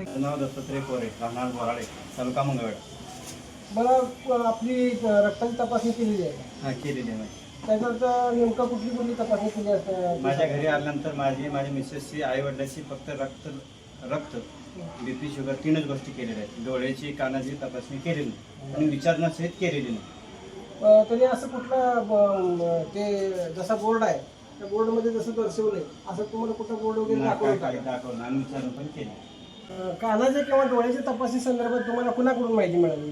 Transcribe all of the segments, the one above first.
नाव दत्तात्रय कोरे राहणार बोराडे तालुका मंगळवेढा. बरं आपली रक्ताची तपासणी केलेली आहे. हा केलेली आहे. माझी. त्याच्यात नेमकं कुठली कुठली तपासणी केली असते? माझ्या घरी आल्यानंतर माझी माझ्या मिसेसची आई वडिलांची फक्त रक्त रक्त बी पी शुगर तीनच गोष्टी केलेल्या आहेत. डोळ्याची कानाची तपासणी केलेली नाही. आणि विचारणासहित केलेली नाही. अं, तरी असं कुठलं ते जसा बोर्ड आहे त्या बोर्डमध्ये जसं दर्शवलंय असं तुम्हाला कुठं बोर्ड वगैरे दाखवलं काय का? दाखवलं आणि विचारून पण केली. कानाच्या किंवा डोळ्याच्या तपासणी संदर्भात तुम्हाला कुणाकडून माहिती मिळाली?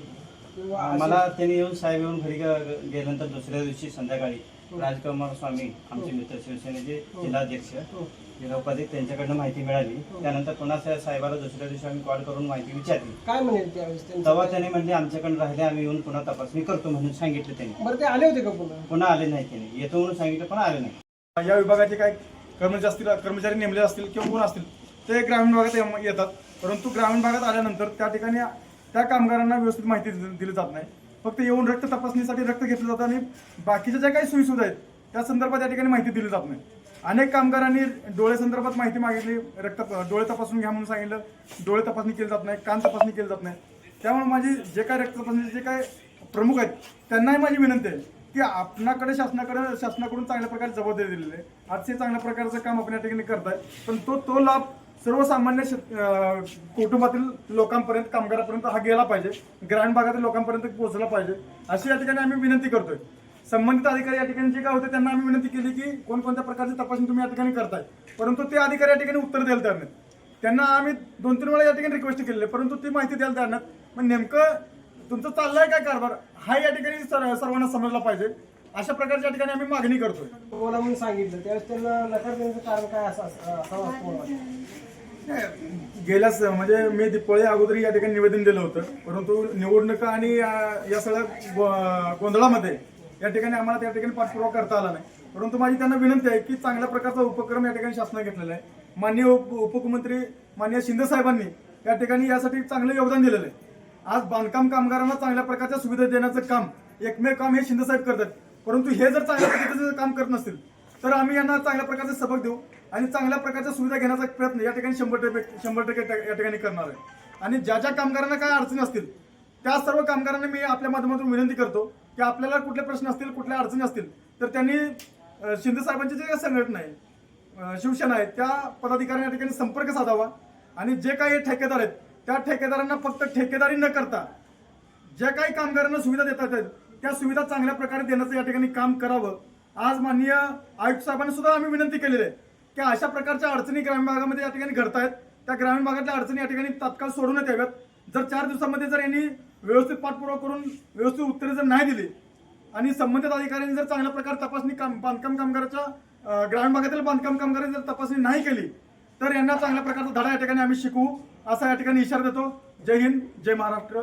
किंवा अशी- मला त्यांनी येऊन साहेब येऊन घरी गे- गेल्यानंतर दुसऱ्या दिवशी संध्याकाळी राजकुमार स्वामी आमचे मित्र शिवसेनेचे जिल्हाध्यक्ष हो. जिल्हा उपाध्यक्ष त्यांच्याकडनं माहिती मिळाली. त्यानंतर पुन्हा त्या साहेबाला दुसऱ्या दिवशी आम्ही कॉल करून माहिती विचारली. काय म्हणेल त्यावेळेस त्यांचं? तेव्हा त्याने म्हणले आमच्याकडे राहिले आम्ही येऊन पुन्हा तपासणी करतो म्हणून सांगितलं त्यांनी. बरं ते आले होते का पुन्हा? पुन्हा आले नाही त्याने. येतो म्हणून सांगितलं पण आले नाही. या विभागाचे काय कर्मचारी असतील कर्मचारी नेमले असतील किंवा कोण असतील ते ग्रामीण भागात येम- येतात. परंतु ग्रामीण भागात आल्यानंतर त्या ठिकाणी त्या कामगारांना व्यवस्थित माहिती दिली दिली जात नाही. फक्त येऊन रक्त तपासणीसाठी रक्त घेतलं जातं आणि बाकीच्या ज्या काही सोयीसुविधा आहेत त्या संदर्भात या ठिकाणी माहिती दिली जात नाही. अनेक कामगारांनी डोळे संदर्भात माहिती मागितली रक्त डोळे तपासून घ्या म्हणून सांगितलं डोळे तपासणी केली जात नाही कान तपासणी केली जात नाही. त्यामुळे माझी जे काय रक्त तपासणीचे जे काय प्रमुख आहेत त्यांनाही माझी विनंती आहे की आपणाकडे शासनाकडे शासनाकडून चांगल्या प्रकारे जबाबदारी दिलेली आहे. आजचे चांगल्या प्रकारचं काम आपण या ठिकाणी करताय पण तो तो लाभ सर्वसामान्य शेत- अं, कुटुंबातील लोकांपर्यंत कामगारापर्यंत हा गेला पाहिजे. ग्रामीण भागातील लोकांपर्यंत पोहोचला पाहिजे. अशी या ठिकाणी आम्ही विनंती करतोय. संबंधित अधिकारी या ठिकाणी जे काय होते त्यांना आम्ही विनंती केली की कोणकोणत्या प्रकारची तपासणी तुम्ही या ठिकाणी करताय. परंतु ते अधिकारी या ठिकाणी उत्तर द्यायला तयार नाहीत. त्यांना आम्ही दोन तीन वेळा या ठिकाणी रिक्वेस्ट केलेली आहे, परंतु ती माहिती द्यायला तयार नाहीत. मग नेमकं तुमचं चाललंय काय कारभार? हा या ठिकाणी सर्व- सर्वांना समजला पाहिजे. अशा प्रकारच्या ठिकाणी आम्ही मागणी करतोय. बोला म्हणून सांगितलं त्यावेळेस त्यांना नकार देण्याचं कारण काय असं गेल्याच म्हणजे मी दिपाळी अगोदर या ठिकाणी निवेदन दिलं होतं परंतु निवडणुका आणि या- सगळ्या गोंधळामध्ये या ठिकाणी आम्हाला त्या ठिकाणी पाठपुरावा करता आला नाही. परंतु माझी त्यांना विनंती आहे की चांगल्या प्रकारचा उपक्रम या ठिकाणी शासनाने घेतलेला आहे. माननीय उप उपमुख्यमंत्री माननीय शिंदे साहेबांनी या ठिकाणी यासाठी चांगलं योगदान दिलेलं आहे. आज बांधकाम कामगारांना चांगल्या प्रकारच्या सुविधा देण्याचं काम एकमेव काम हे शिंदे साहेब करतात. परंतु हे जर चांगल्या पद्धतीचं काम करत नसतील तर आम्ही यांना चांगल्या प्रकारचे सबक देऊ आणि चांगल्या प्रकारच्या सुविधा घेण्याचा प्रयत्न या ठिकाणी शंभर टक्के शंभर टक्के या ठिकाणी करणार आहे. आणि ज्या ज्या कामगारांना काय अडचणी असतील त्या सर्व कामगारांना मी आपल्या माध्यमातून विनंती करतो की आपल्याला कुठले प्रश्न असतील कुठल्या अडचणी असतील तर त्यांनी शिंदे साहेबांची जे काही संघटना आहे शिवसेना आहे त्या पदाधिकाऱ्यांना या ठिकाणी संपर्क साधावा आणि जे काही ठेकेदार आहेत त्या ठेकेदारांना फक्त ठेकेदारी न करता ज्या काही कामगारांना सुविधा देतात आहेत, त्या सुविधा चांगल्या प्रकारे देण्याचं या ठिकाणी काम करावं. आज माननीय आयुक्त साहेबांनी सुद्धा आम्ही विनंती केलेली आहे की अशा प्रकारच्या अडचणी ग्रामीण भागामध्ये या ठिकाणी घडत आहेत त्या ग्रामीण भागातल्या अडचणी या ठिकाणी तात्काळ सोडवण्यात याव्यात. जर चार दिवसामध्ये जर यांनी व्यवस्थित पाठपुरावा करून व्यवस्थित उत्तरे जर नाही दिली आणि संबंधित अधिकाऱ्यांनी जर चांगल्या प्रकारे तपासणी काम बांधकाम कामगाराच्या ग्रामीण भागातील बांधकाम कामगारांनी जर तपासणी नाही केली तर यांना चांगल्या प्रकारचा धडा या ठिकाणी आम्ही शिकवू असा या ठिकाणी इशारा देतो. जय हिंद जय महाराष्ट्र.